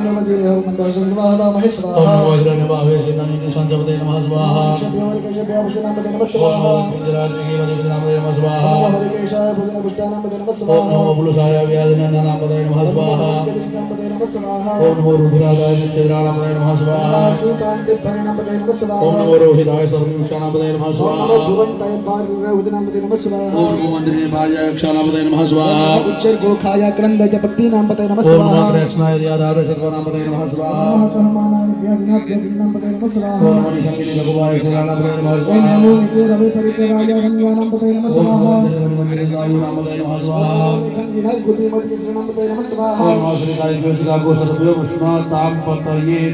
क्रमदे हम मंदाशन स्वाहा महे स्वाहा ओम वज्रन भावेश ननि निशांजपते नमः स्वाहा शब्दवरि कश्यप अवशुनाम पते नमः स्वाहा ओम पिंजराज विगे वदे नमः नमः स्वाहा ओम हरि केशाय भुजन पुष्टानाम पते नमः स्वाहा ओम बुलसाय व्याजन नाम पते नमः स्वाहा ओम नमो रुद्राय चंद्राणाम पते नमः स्वाहा सुतांते परिणाम पते नमः स्वाहा ओम नमो रोहिताय सर्वयुक्षाणाम पते नमः स्वाहा ओम नमो भुवंताय पारुराय उदनाम पते नमः स्वाहा ओम नमो वंदने पाजाय क्षाणाम पते नमः स्वाहा उच्चर गोखाय क्रंदय पत्ती नाम पते नमः स्वाहा ओम कृष्णाय आधार सर्व श्री नामपदे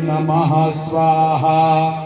नमः स्वाहा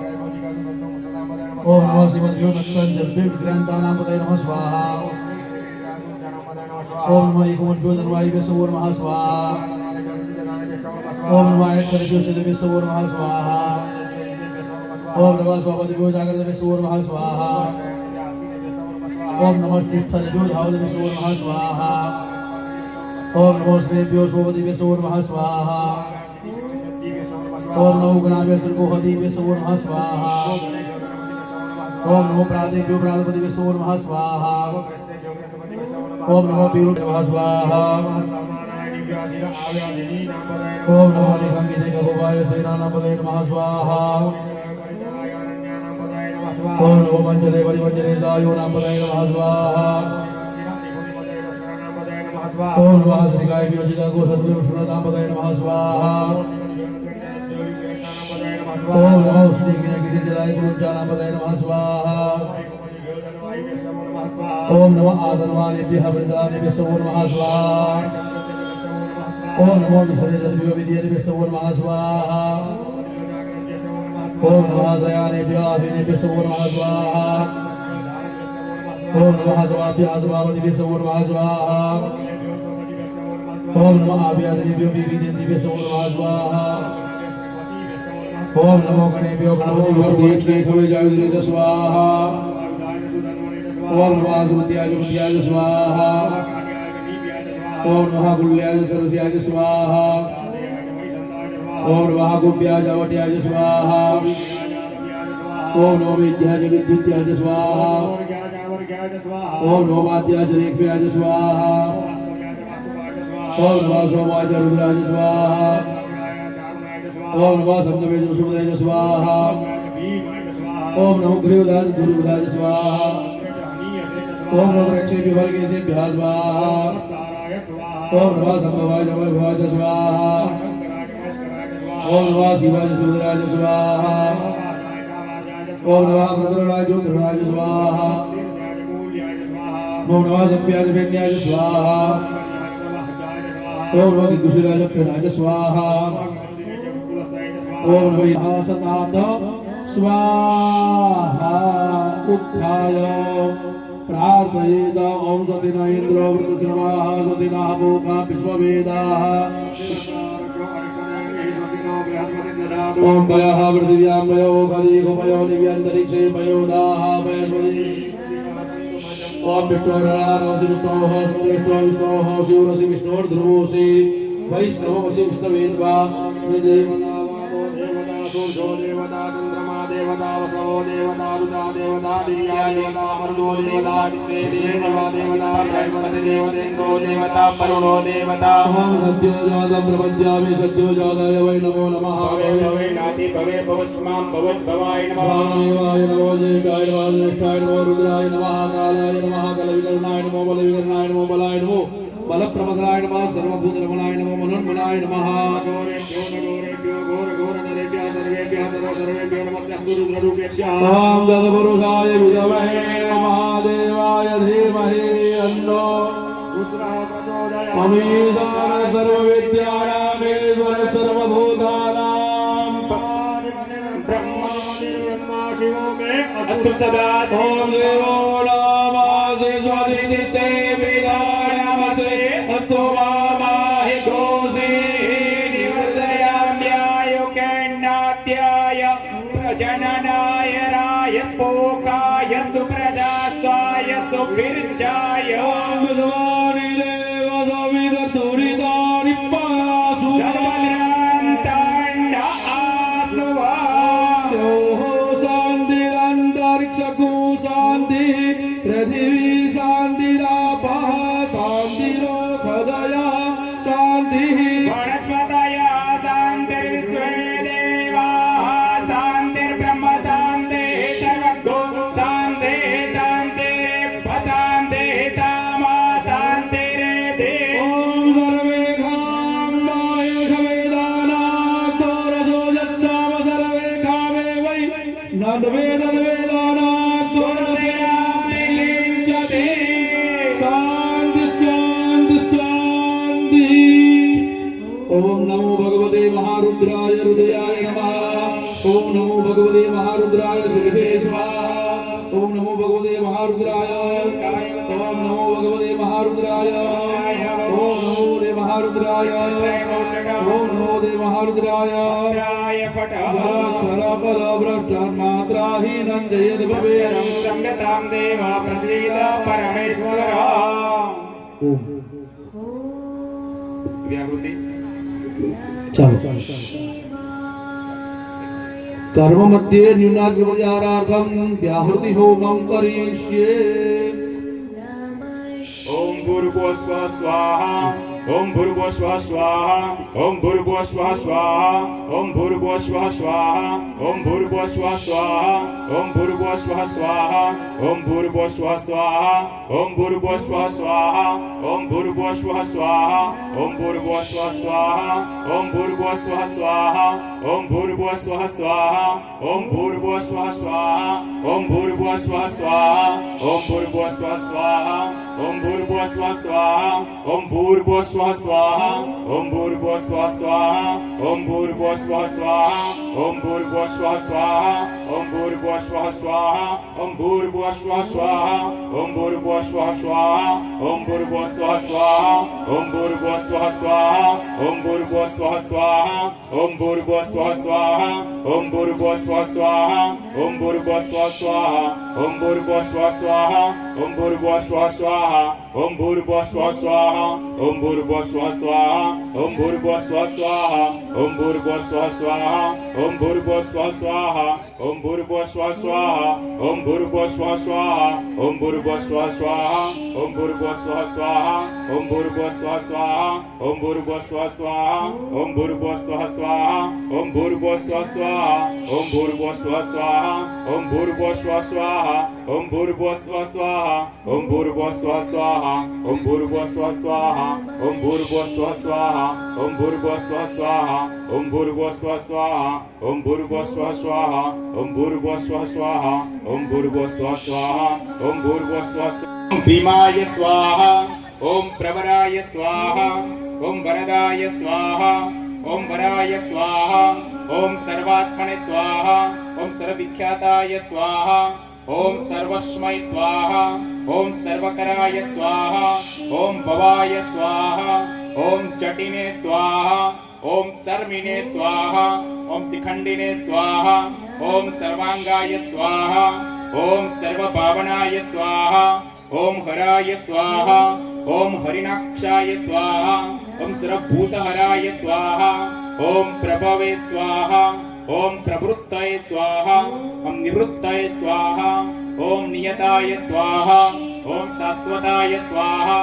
ओम नमः श्रीमद्यो नक्तं जब्बे विक्रांतानां पतये नमः, स्वाहा। ओम नमः एकमद्यो धनवायवे सवो नमः, स्वाहा। ओम नमः एकरद्यो सिद्धे सवो नमः, स्वाहा। ओम नमः स्वापदियो जागरदे सवो नमः, स्वाहा। ओम नमः तिष्ठदयो धावदे सवो नमः, स्वाहा। ओम नमः स्मेभ्यो सोपदिवे सवो नमः, स्वाहा। ओम नमो गुणाभ्य सर्गो हदिवे सवो नमः, स्वाहा। ओम नमो प्रादेव्यो प्रादपति विशो नमः स्वाहा। ओम नमो पीरु नमः स्वाहा। ओम नमो निगंगिने गभवाय श्रीनामपदे नमः स्वाहा। ओम नमो मंजरे परिमंजरे दायो नामपदे नमः स्वाहा। ओम नमः श्रीकाय वियोजिता गोसत्वे विष्णुनामपदे नमः स्वाहा। ओम नमः श्री गिरि गिरिजलाय गुरुजानापदय नमः स्वाहा ओम नमः आदनवानेभ्यः वृदानेभ्यः सवो नमः स्वाहा ओम नमो विसर्जनेभ्यो विद्येभ्यः सवो नमः स्वाहा ओम नमः जयानेभ्यो आसीनेभ्यः सवो नमः स्वाहा ओम नमः स्वाभ्यः स्वावदिभ्यः सवो नमः स्वाहा ओम नमः आभ्यादिभ्यो विविधेभ्यः सवो नमः स्वाहा ओम नमो गणेशो नमो विष्णुभ्यो स्वाहा। ओम वासुदेवाय मुद्याय स्वाहा। ओम महागुल्याय सरस्याय स्वाहा। ओम महागुप्याय वट्याय स्वाहा। ओम नमो विद्याय विद्युत्याय स्वाहा। ओम नमो नोमात्याय रेख्याय स्वाहा। ओम वासोमाय रुद्राय स्वाहा। ओम नमः संतमेज सुमदेज स्वाहा। ओम नमः ग्रीव दान गुरु दान स्वाहा। ओम नमो रक्षे के से बिहार स्वाहा। ओम नमः संभवाय नमः भवाय स्वाहा। ओम नमः शिवाय सुमदेज स्वाहा। ओम नमः प्रद्रणाय ज्योतिर्णाय स्वाहा। ओम नमः सत्याय व्यज्ञाय स्वाहा। ओम नमः कुशलाय लक्षणाय स्वाहा। ओम विभासनाथ स्वाहा उत्थाय। प्रार्थयेत ओम सतिना इंद्रो वृतश्रवाः सतिना भूखा विश्ववेदाः। ओम भयः पृथिव्यां भयो खरीको भयो निव्यन्तरिक्षे भयोदाः भयस्वरी ओम विष्णोरानो शिविष्णोः सुविष्णो विष्णोः शिवरसि विष्णोर्ध्रुवोऽसि। वैष्णवसि विष्णवेन्द्वा श्रीदेवना सूर्यो देवता चन्द्रमा देवता वसवो देवता रुदा देवता दिव्या देवता मरुदो देवता विश्वे देवा देवता बृहस्पति देवतेन्द्रो देवता वरुणो देवता। अहं सद्यो जातं प्रपद्यामि सद्यो जाताय वै नमो नमः। भवे भवे नाति भवे भवस्मां भवद्भवाय नमः। देवाय नमो जयकाय नमः ज्येष्ठाय नमो रुद्राय नमः कालाय नमः कलविकरणाय नमो बलविकरणाय नमो बलाय नमो। బలప్రమదాయ నమ సర్వభూత రమణాయ నమ. మనోన్మణాయ నమ ఓం దదపురుషాయ విదమహే మహాదేవాయ ధీమహే అన్నో అమీదాన సర్వవిద్యానామేశ్వర సర్వభూతానాం బ్రహ్మ శివో మే అస్తు సదా సోమేవో su भगवते महारुद्राय। ॐ नमो भगवते महारुद्राय। ॐ नमो दे महारुद्राय। ॐ नमो दे महारुद्राय। राय फटः अक्षरपदभ्रष्टमात्राहीनं जयति भवेत् क्षम्यतां देव प्रसीद परमेश्वर ॐ व्याहृति। चलो। કર્મ મધ્યે ન્યૂનાગ્રજારાર્થમ વ્યાહૃતિ હોમમ કરીષ્યે ઓમ ગુરુ સ્વાહા ॐ भूर्भुवः स्वः स्वाहा ॐ भूर्भुवः स्वः स्वाहा ॐ भूर्भुवः स्वः स्वाहा ॐ भूर्भुवः स्वः स्वाहा ॐ भूर्भुवः स्वः स्वाहा ॐ भूर्भुवः स्वः स्वाहा ॐ भूर्भुवः स्वः स्वाहा ॐ भूर्भुवः स्वः स्वाहा ॐ भूर्भुवः स्वः स्वाहा ॐ भूर्भुवः स्वः स्वाहा ॐ भूर्भुवः स्वः स्वाहा ॐ भूर्भुवः स्वः स्वाहा ॐ भूर्भुवः स्वः स्वाहा ॐ भूर्भुवः स्वः स्वाहा ॐ भूर्भुवः स्वः स्वाहा ॐ भूर्भुवः स्वः स्वाहा ॐ भूर्भुवः स्वः स्वाहा ॐ भूर्भुवः स्वः स्वाहा ॐ भूर्भुवः स्वः स्वाहा ॐ भूर्भुवः स्वः स्वाहा ॐ भूर्भुवः स्वः स्वाहा ॐ भूर्भुवः स्वः स्वाहा ॐ भूर्भुवः स्वः स्वाहा ॐ भूर्भुवः स्वः स्वाहा ॐ भूर्भुवः स्वः स्वाहा ॐ भूर्भुवः स्वः स्वाहा ॐ भूर्भुवः स्वः स्वाहा ॐ भूर्भुवः स्वः स्वाहा ॐ भूर्भुवः स्वः स्वाहा ॐ भूर्भुवः स्वः स्वाहा ॐ भूर्भुवः स्वः स्वाहा ॐ भूर्भुवः स्वः स्वाहा ॐ भूर्भुवः स्वः स्वाहा ॐ भूर्भुवः स्वः स्वाहा ॐ भूर्भुवः स्वः स्वाहा ॐ भूर्भुवः स्वः स्वाहा ॐ भूर्भुवः स्वः स्वाहा ॐ भूर्भुवः स्वः स्वाहा ॐ भूर्भुवः स्वः स्वाहा ॐ भूर्भुवः स्वः स्वाहा ॐ भूर्भुवः स्वः स्वाहा ॐ भूर्भुवः स्वः स्वाहा ॐ भूर्भुवः स्वः स्वाहा ॐ भूर्भुवः स्वः स्वाहा ॐ भूर्भुवः स्वः स्वाहा ॐ भूर्भुवः स्वः स्वाहा ॐ भूर्भुवः स्वः स्वाहा ॐ भूर्भुवः स्वः स्वाहा ॐ भूर्भुवः स्वः स्वाहा ॐ भूर्भुवः स्वः स्वाहा ॐ भूर्भुवः स्वः स्वाहा ॐ भूर्भुवः स्वः स्वाहा ॐ भूर्भुवः स्वः स्वाहा ॐ भूर्भुवः स्वः स्वाहा ॐ भूर्भुवः स्वः भीमाय स्वाहा ॐ प्रवराय स्वाहा ॐ वरदाय स्वाहा ॐ वराय स्वाहा ॐ सर्वात्मने स्वाहा ॐ सर्वविख्याताय स्वाहा ॐ सर्वस्मै स्वाहा ॐ सर्वकराय स्वाहा ॐ भवाय स्वाहा ॐ जटिने स्वाहा ॐ चर्मिणे स्वाहा ॐ शिखण्डिने स्वाहा ॐ सर्वाङ्गाय स्वाहा ॐ सर्वभावनाय स्वाहा ॐ हराय स्वाहा ॐ हरिणाक्षाय स्वाहा ॐ सर्वभूतहराय स्वाहा ॐ प्रभवे स्वाहा ॐ प्रवृत्तये स्वाहा ॐ निवृत्तये स्वाहा ॐ नियताय स्वाहा ॐ शाश्वताय स्वाहा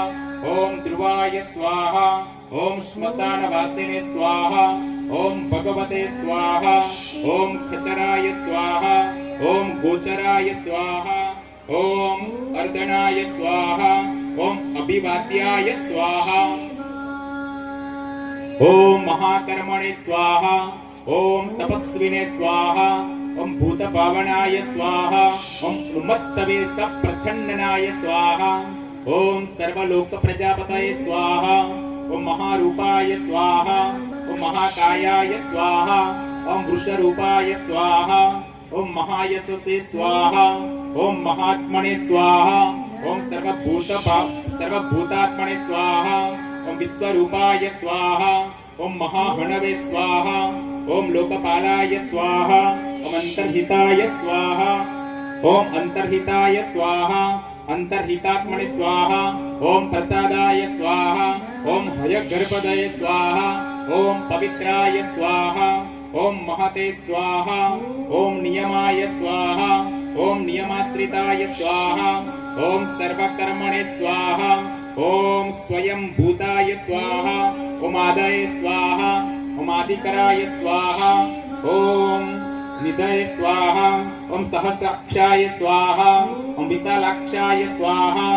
ॐ ध्रुवाय स्वाहा ॐ श्मशानवासिने स्वाहा ॐ भगवते स्वाहा ॐ खचराय स्वाहा ॐ गोचराय स्वाहा ॐ अर्दनाय स्वाहा ॐ अभिवाद्याय स्वाहा। ॐ महाकर्मणे स्वाहा ॐ तपस्विने स्वाहा ॐ भूतभावनाय स्वाहा ॐ उन्मत्तवे सप्रच्छन्ननाय स्वाहा ॐ सर्वलोकप्रजापतये स्वाहा ॐ महारूपाय स्वाहा ॐ महाकायाय स्वाहा ॐ वृषरूपाय स्वाहा ॐ महायशसे स्वाहा। ॐ महात्मने स्वाहा ॐ सर्वभूत सर्वभूतात्मने स्वाहा ॐ विश्वरूपाय स्वाहा ॐ महाहणवे स्वाहा ॐ लोकपालाय स्वाहा ॐ अन्तर्हिताय स्वाहा ॐ अन्तर्हिताय स्वाहा अन्तर्हितात्मने स्वाहा ॐ प्रसादाय स्वाहा ॐ हयगर्भदये स्वाहा ॐ पवित्राय स्वाहा ॐ महते स्वाहा ॐ नियमाय स्वाहा ॐ नियमाश्रिताय स्वाहा ॐ सर्वकर्मणे स्वाहा ॐ स्वयं भूताय स्वाहा ॐ आदये स्वाहा ॐ आदिकराय स्वाहा ॐ निधये स्वाहा ॐ सहसाक्षाय स्वाहा ॐ विशालाक्षाय स्वाहा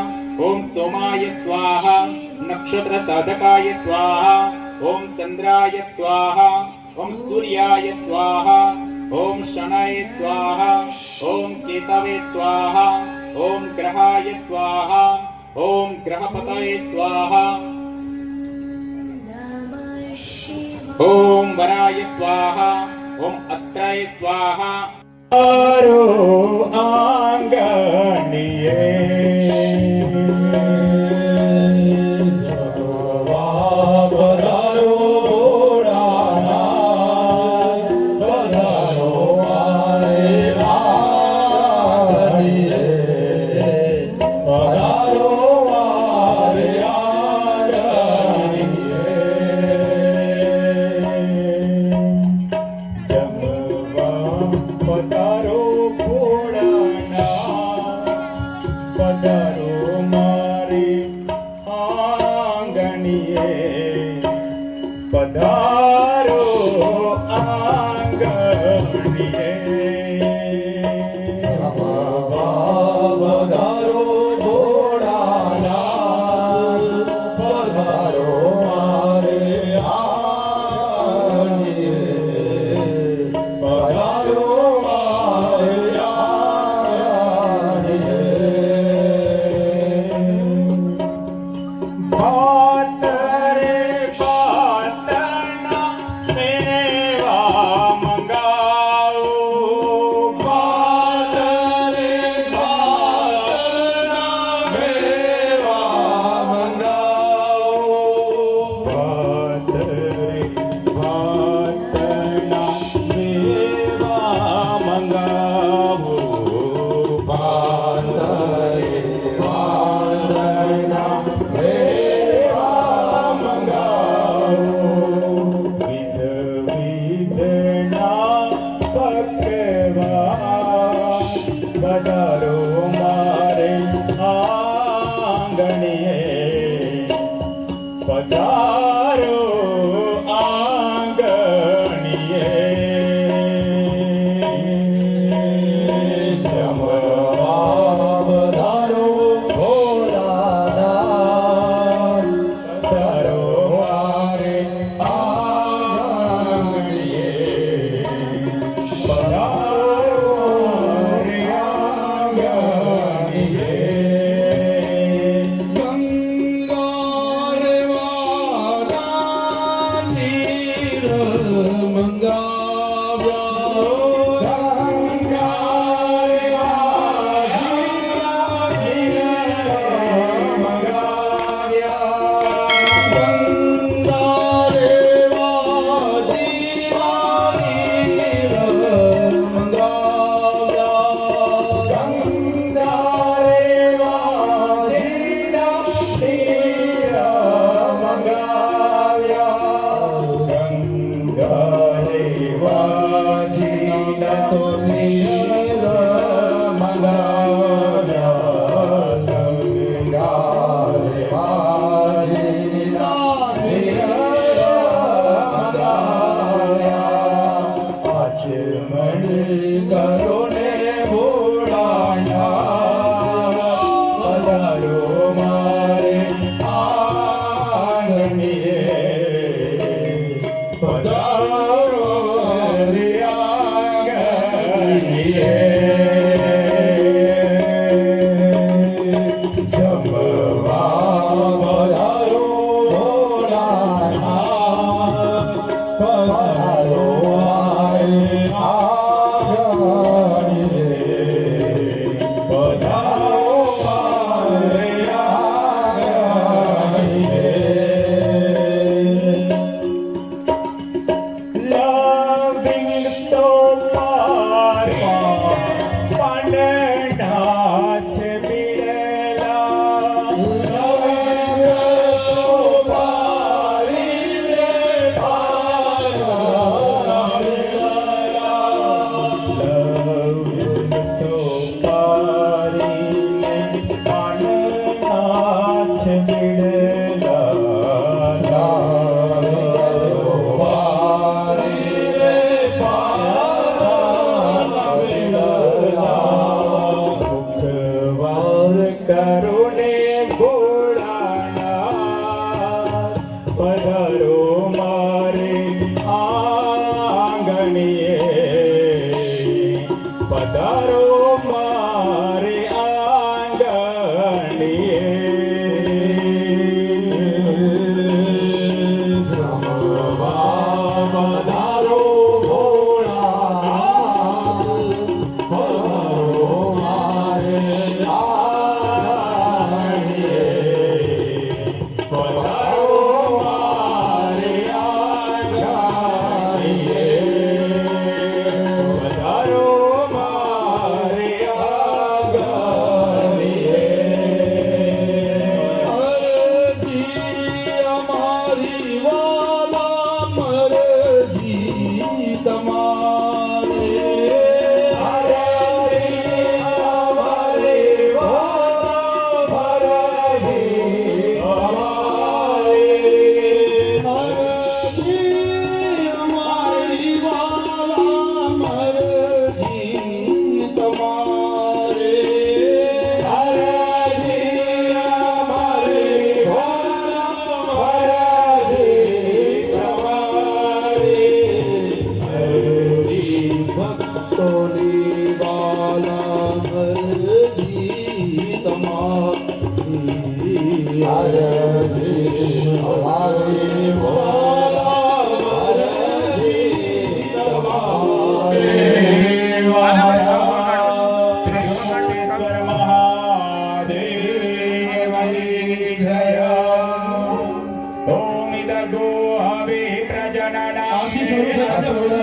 ॐ सोमाय स्वाहा नक्षत्रसाधकाय स्वाहा ॐ चन्द्राय स्वाहा ॐ सूर्याय स्वाहा ॐ शनये स्वाहा ॐ केतवे स्वाहा ॐ ग्रहाय स्वाहा ॐ ग्रहपतये स्वाहा। ॐ वराय स्वाहा ॐ अत्राय स्वाहा। आरो आंगनिये।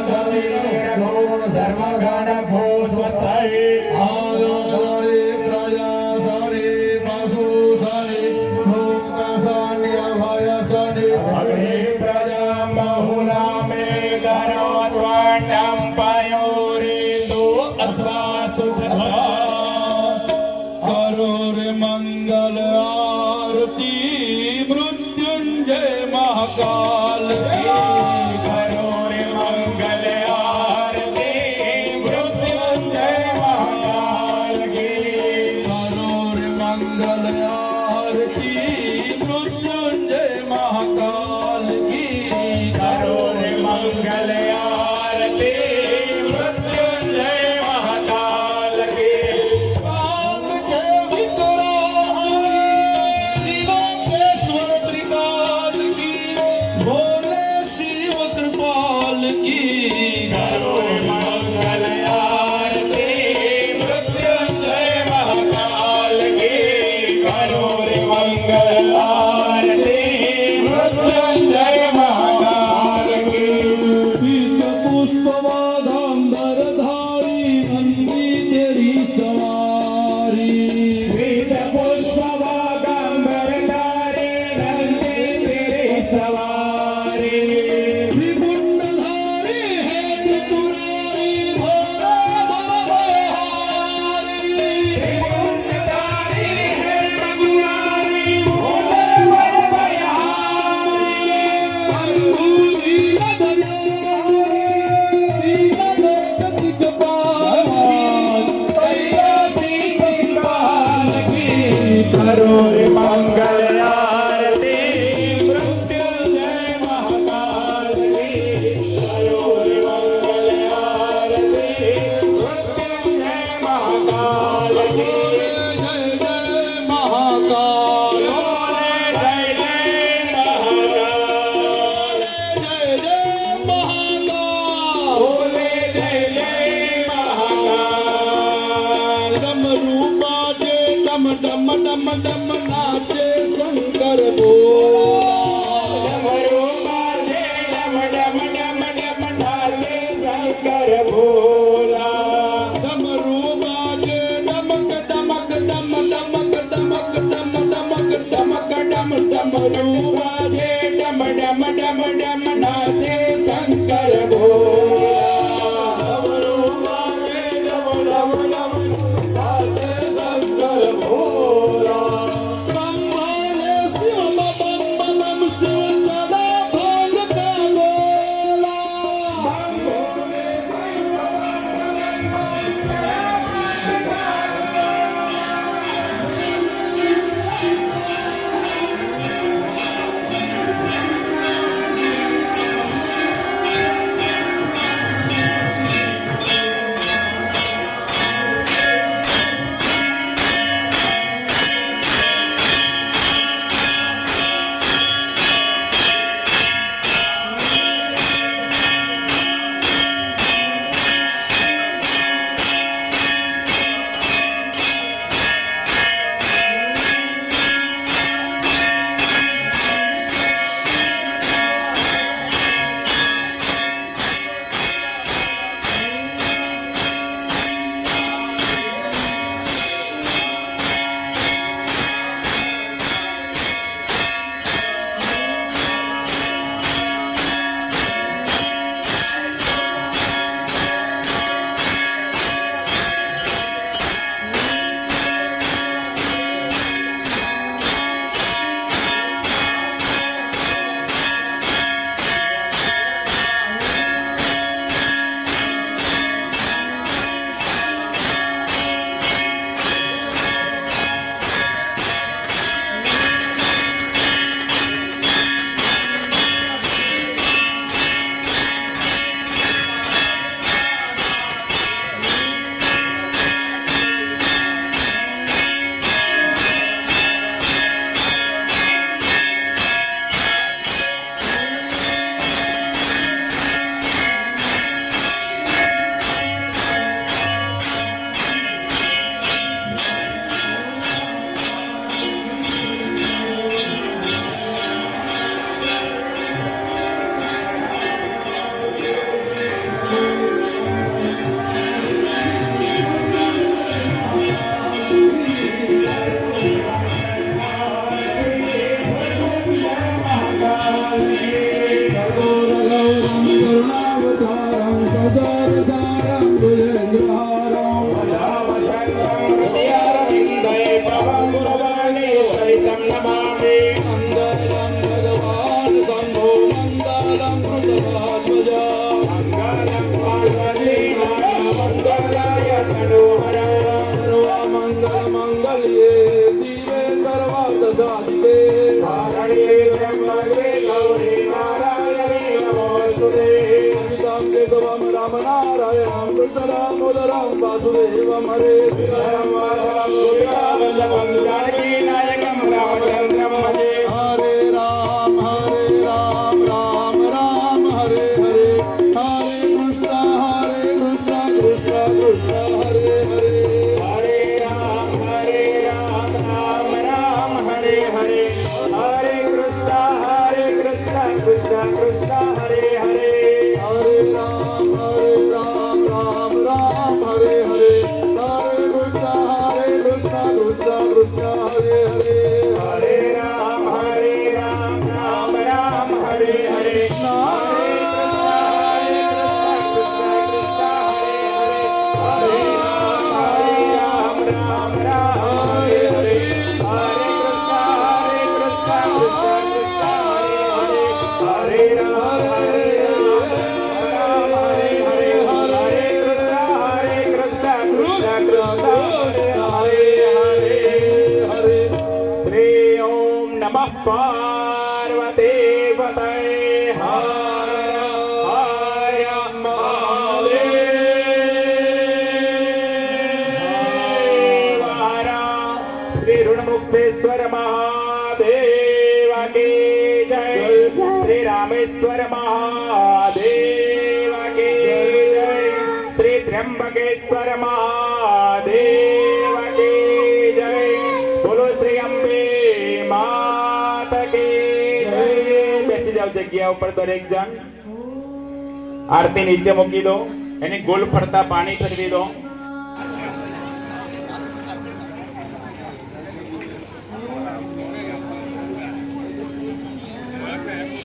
Nazareno. அப்பா જગ્યા ઉપર દરેક જણ આરતી નીચે મૂકી દો. એની ગોલ ફરતા પાણી ફેરવી દો.